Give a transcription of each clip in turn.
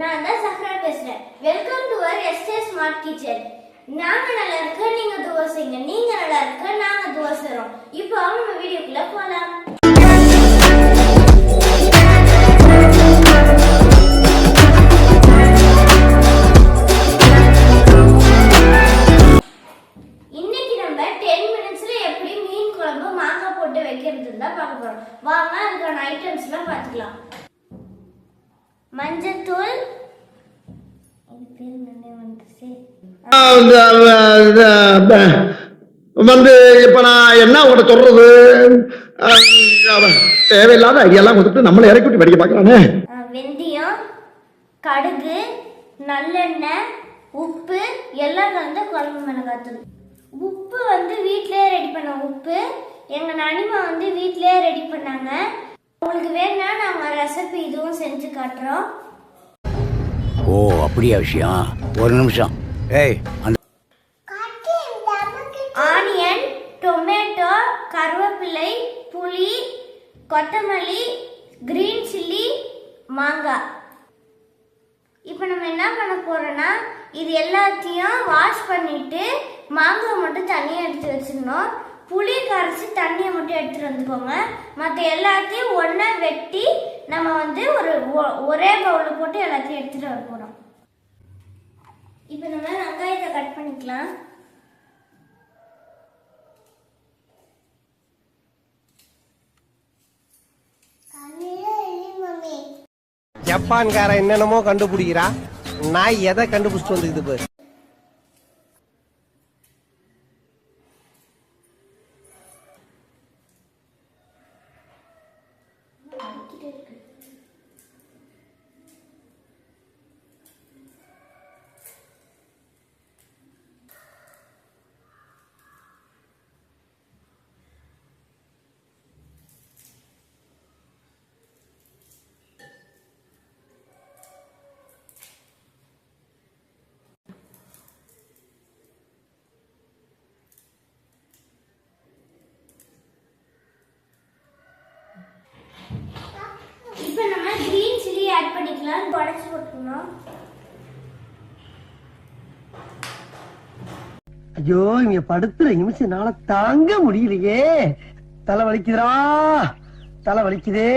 நான் தான் சஹ்ரா பேசுறேன் welcome to our SA smart kitchen நாங்க நல்லா இருக்க நீங்க துவா செய்யுங்க. நீங்க நல்லா இருக்க நாங்க துவா செய்றோம். இப்போ அவங்க நம்ம வீடியோக்குள்ள போலாம். இன்னைக்கு நம்ம டென் மினிட்ஸ்ல எப்படி மீன் குழம்பு மாங்காய் போட்டு வைக்கிறது தான் பார்க்க போறோம். வாங்க அதுக்கான ஐட்டம்ஸ்லாம் பார்த்துக்கலாம். மஞ்சத்தூள் வந்து இப்ப நான் என்ன உங்கள்கிட்ட சொல்றது? தேவையில்லாத ஐடியாலாம் கொடுத்துட்டு நம்மளை இறக்கி விட்டு படிக்க பார்க்கலானே வெந்தயம் கடுகு நல்லெண்ணெய் உப்பு எல்லாம் கலந்து குழம்பு மிளகாத்தூள். உப்பு வந்து வீட்டிலேயே ரெடி பண்ண உப்பு எங்கள் நனிமா வந்து வீட்டிலேயே ரெடி பண்ணாங்க. உங்களுக்கு வேணும்னா நாங்கள் ரெசிபி இதுவும் செஞ்சு காட்டுறோம். ஓ அப்படியா விஷயம்? ஒரு நிமிஷம். ஏய் அந்த ஆனியன் டொமேட்டோ கருவேப்பிலை புளி கொத்தமல்லி கிரீன் சில்லி மாங்காய் இப்போ நம்ம என்ன பண்ண போறோம்னா இது எல்லாத்தையும் வாஷ் பண்ணிட்டு மாங்காய் மட்டும் தனியாக எடுத்து வச்சிடணும். புளி கரைச்சி தண்ணியை மட்டும் எடுத்துட்டு வந்துக்கோங்க. மற்ற எல்லாத்தையும் ஒன்றா வெட்டி நம்ம வந்து ஒரு ஒ- ஒரே பவுலில் போட்டு எல்லாத்தையும் எடுத்துட்டு வர போகிறோம் இப்போ நம்ம வெங்காயத்தை கட் பண்ணிக்கலாம். ஜப்பான்கார என்னென்னமோ கண்டுபிடிக்கிறா. நாய் எதை கண்டுபிடிச்சிட்டு வந்துருக்குது பாரு இப்போ நம்ம கிரீன் சில்லி ஆட் பண்ணிக்கலாம் உடச்சி போட்டுக்கணும் ஐயோ இங்க படுத்துற நிமிஷம் நாள தாங்க முடியலையே. தலை வலிக்குதுரா தலை வலிக்குதே.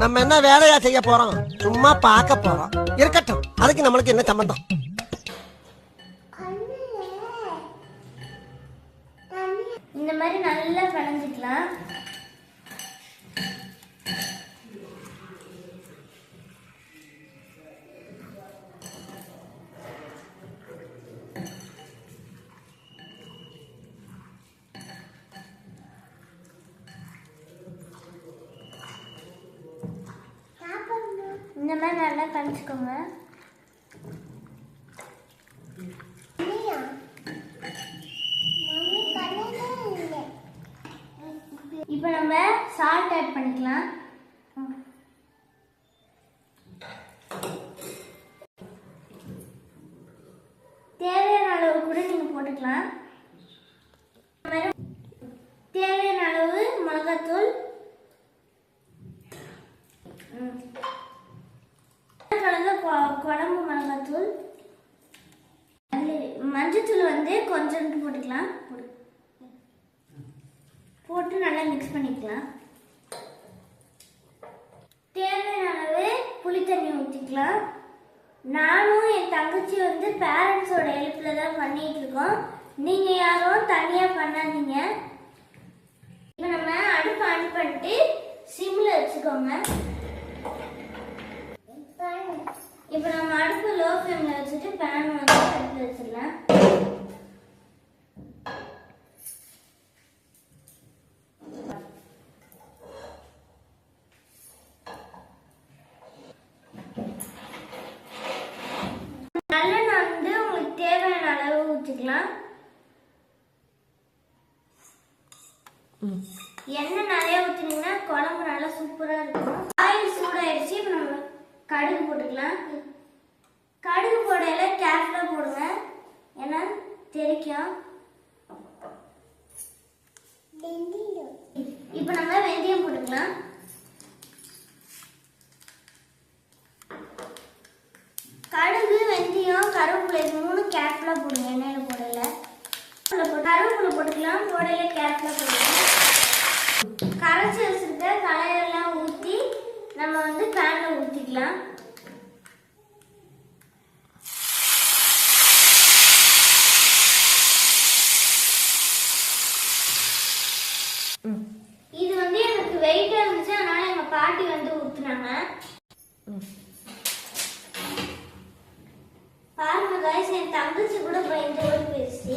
நம்ம என்ன வேலையா செய்ய போறோம்? சும்மா பார்க்க போறோம். இருக்கட்டும். அதுக்கு நம்மளுக்கு என்ன சம்பந்தம்? இந்த மாதிரி நல்லா பிணைஞ்சிக்கலாம். இந்த மாதிரி நல்லா கணிச்சுக்கோங்க இப்போ நம்ம சால்ட் ஆட் பண்ணிக்கலாம் தேவையான அளவு கூட நீங்கள் போட்டுக்கலாம் இந்த மாதிரி தேவையான அளவு மிளகாத்தூள் ம். கலந்த கொ- குழம்பு மிளகாத்தூள். மஞ்சத்தூள் வந்து கொஞ்சோண்டு போட்டுக்கலாம். போட்டு நல்லா மிக்ஸ் பண்ணிக்கலாம். தேவையான அளவு புளி தண்ணி ஊற்றிக்கலாம் நானும் என் தங்கச்சி வந்து பேரண்ட்ஸோட ஹெல்ப்பில் தான் பண்ணிட்டு இருக்கோம். நீங்கள் யாரும் தனியாக பண்ணாதீங்க. இப்போ நம்ம அடுப்பு ஆன் பண்ணிட்டு சிம்மில் வச்சுக்கோங்க. இப்போ நம்ம அடுப்பு லோ ஃப்ளேமில் வச்சுட்டு பேன் வந்து அடுப்பில் வச்சிடலாம். நல்லெண்ணெய் வந்து உங்களுக்கு தேவையான அளவு ஊற்றிக்கலாம் எண்ணெய் நிறைய ஊற்றினீங்கன்னா குழம்பு நல்லா சூப்பராக இருக்கும் ஆயில் சூடாயிடுச்சு இப்போ நம்ம கடுகு போட்டுக்கலாம் கடுகு போடையில கேர்ஃபுல்லாக போடுங்க ஏன்னா தெரிக்கும் இப்போ நம்ம வெந்தயம் போட்டுக்கலாம் கடுகு வெந்தயம் கருவேப்பிலை இது மூணு கேர்ஃபுல்லாக போடுங்க எண்ணெயில் போடையில கருவேப்பிலை போட்டுக்கலாம் போடையில கேர்ஃபுல்லாக போடுங்க கரைச்சி வச்சிருக்க கலையெல்லாம் ஊற்றி நம்ம வந்து பேனில் ஊற்றிக்கலாம் இது வந்து எனக்கு வெயிட்டாக இருந்துச்சு அதனால எங்கள் பாட்டி வந்து ஊற்றுனாங்க கைஸ் என் தங்கச்சி கூட பயந்து ஓடி போயிடுச்சு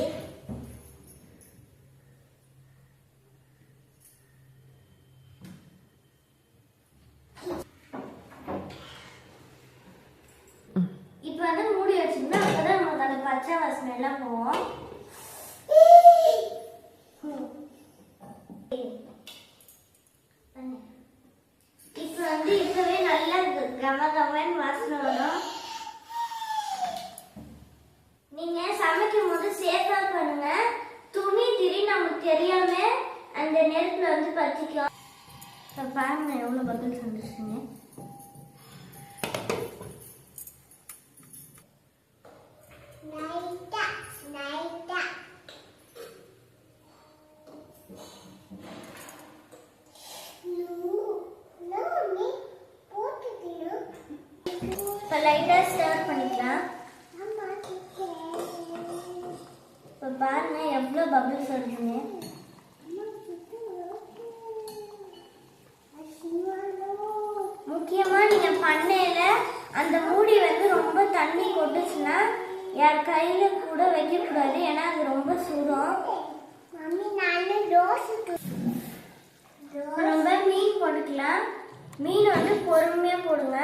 இப்போ வந்து மூடி வச்சிருந்தா அப்பதான் நமக்கு அந்த பச்சை வாசனை எல்லாம் போவோம் லைட்டாக லைட்டா ஸ்டர் பண்ணிக்கலாம். இப்போ பாருங்க எவ்வளோ பபிள்ஸ் வருதுங்க முக்கியமாக நீங்கள் பண்ணையில் அந்த மூடி வந்து ரொம்ப தண்ணி கொட்டுச்சுன்னா யார் கையில் கூட வைக்கக்கூடாது ஏன்னா அது ரொம்ப சுடும். ரொம்ப மீன் போட்டுக்கலாம். மீன் வந்து பொறுமையாக போடுங்க.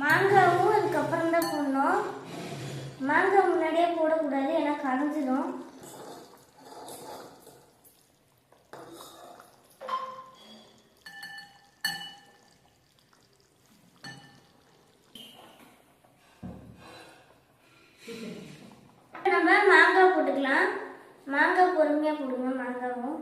மாங்காவும் அதுக்கப்புறம் தான் போடணும். மாங்காய் முன்னாடியே போடக்கூடாது ஏன்னா கரைஞ்சிடும் நம்ம மாங்காய் போட்டுக்கலாம். மாங்காய் பொறுமையாக போடுங்க மாங்காவும்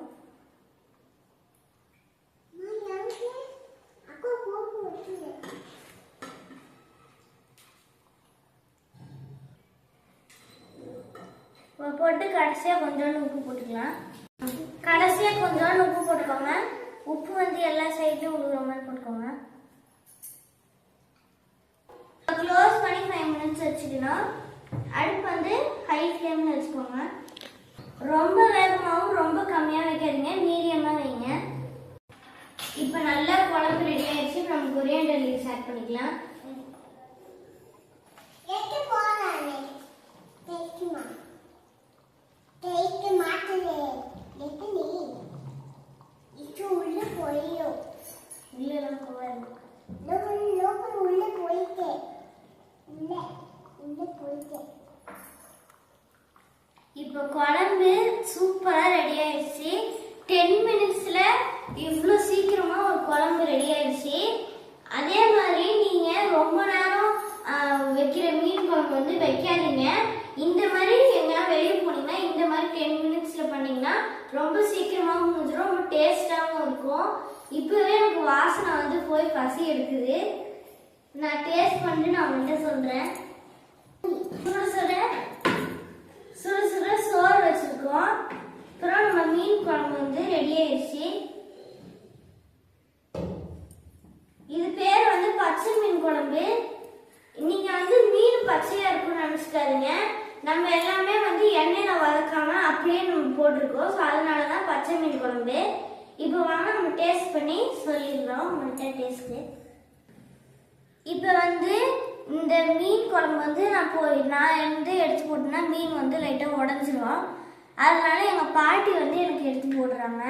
இப்போ போட்டு கடைசியாக கொஞ்சோண்டு உப்பு போட்டுக்கலாம். கடைசியாக கொஞ்சோண்டு உப்பு போட்டுக்கோங்க. உப்பு வந்து எல்லா சைட்லையும் உழுகுற மாதிரி போட்டுக்கோங்க. க்ளோஸ் பண்ணி ஃபைவ் மினிட்ஸ் வச்சுக்கணும். அடுப்பு வந்து ஹை ஃப்ளேமில் வச்சுக்கோங்க. ரொம்ப வேகமாகவும் ரொம்ப கம்மியாக வைக்காதீங்க. மீடியமாக வைங்க. இப்போ நல்லா குழம்பு ரெடி ஆயிடுச்சு. நம்ம கொரியாண்டர் லீவ்ஸ் ஆட் பண்ணிக்கலாம் உள்ளெல்லாம் போகாது இப்போ குழம்பு சூப்பராக ரெடி ஆயிடுச்சு டென் மினிட்ஸில் இவ்வளோ சீக்கிரமாக ஒரு குழம்பு ரெடி ஆயிடுச்சு அதே மாதிரி நீங்கள் ரொம்ப நேரம் ஆ, வைக்கிற மீன் குழம்பு வந்து வைக்காதீங்க இந்த மாதிரி எங்கேயா வெளியே போனீங்கன்னா இந்த மாதிரி டென் மினிட்ஸில் பண்ணீங்கன்னா ரொம்ப சீக்கிரமாகவும் முடிஞ்சிடும் ரொம்ப டேஸ்டாகவும் இருக்கும் இப்போவே எனக்கு வாசனை வந்து போய் பசி எடுக்குது. நான் டேஸ்ட் பண்ணி நான் உங்கள்கிட்ட சொல்கிறேன் சுட சுட சுட சுட சோறு வச்சிருக்கோம் அப்புறம் நம்ம மீன் குழம்பு வந்து ரெடி ஆயிடுச்சு இது பேர் வந்து பச்சை மீன் குழம்பு நீங்க வந்து மீன் பச்சையா இருக்கும்னு நினைச்சுக்காதீங்க நம்ம எல்லாமே வந்து எண்ணெயில வதக்காம அப்படியே நம்ம போட்டிருக்கோம் ஸோ அதனால தான் பச்சை மீன் குழம்பு இப்போ வாங்க நம்ம டேஸ்ட் பண்ணி சொல்லிடலாம். உங்கள்கிட்ட டேஸ்ட்டு இப்போ வந்து இந்த மீன் குழம்பு வந்து நான் போய் நான் வந்து எடுத்து போட்டேன்னா மீன் வந்து லைட்டாக உடஞ்சிரும். அதனால எங்கள் பாட்டி வந்து எனக்கு எடுத்து போடுறாங்க.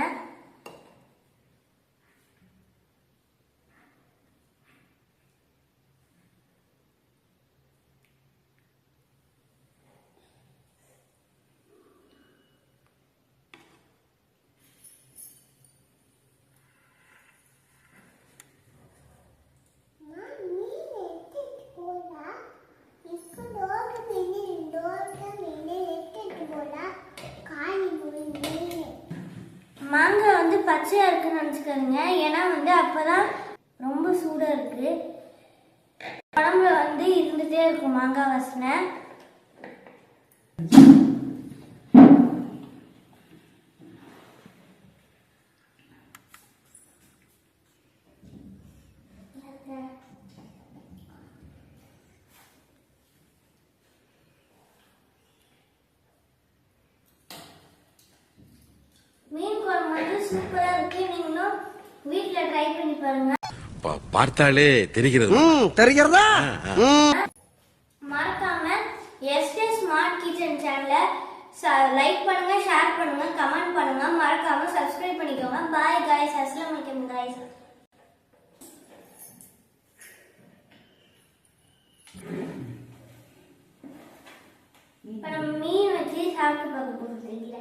மாங்காய் வந்து பச்சையாக இருக்குன்னு நினச்சிக்கோங்க ஏன்னா வந்து அப்போ தான் ரொம்ப சூடாக இருக்குது உடம்புல வந்து இருந்துகிட்டே இருக்கும் மாங்காய் வாசனை மீன் குழம்பு வந்து சூப்பரா இருக்கு. நீங்களும் வீட்ல ட்ரை பண்ணி பாருங்க. பார்த்தாலே தெரிகிறது. தெரிகிறதா? மறக்காம எஸ்டே ஸ்மார்ட் கிச்சன் சேனலை லைக் பண்ணுங்க ஷேர் பண்ணுங்க கமெண்ட் பண்ணுங்க. மறக்காம சப்ஸ்கிரைப் பண்ணிக்கோங்க. பாய் காய்ஸ் அஸ்லாம் வலைக்கம் காய்ஸ் இப்போ நம்ம மீன் வச்சு சாப்பிட்டு பார்க்க போகிறோம் தெரியல.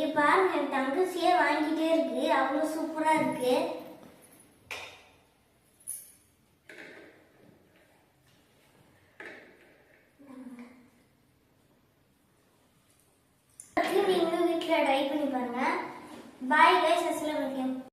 இங்க பாருங்க தங்கச்சியே வாங்கிட்டே இருக்கு. அவ்வளோ சூப்பரா இருக்கு.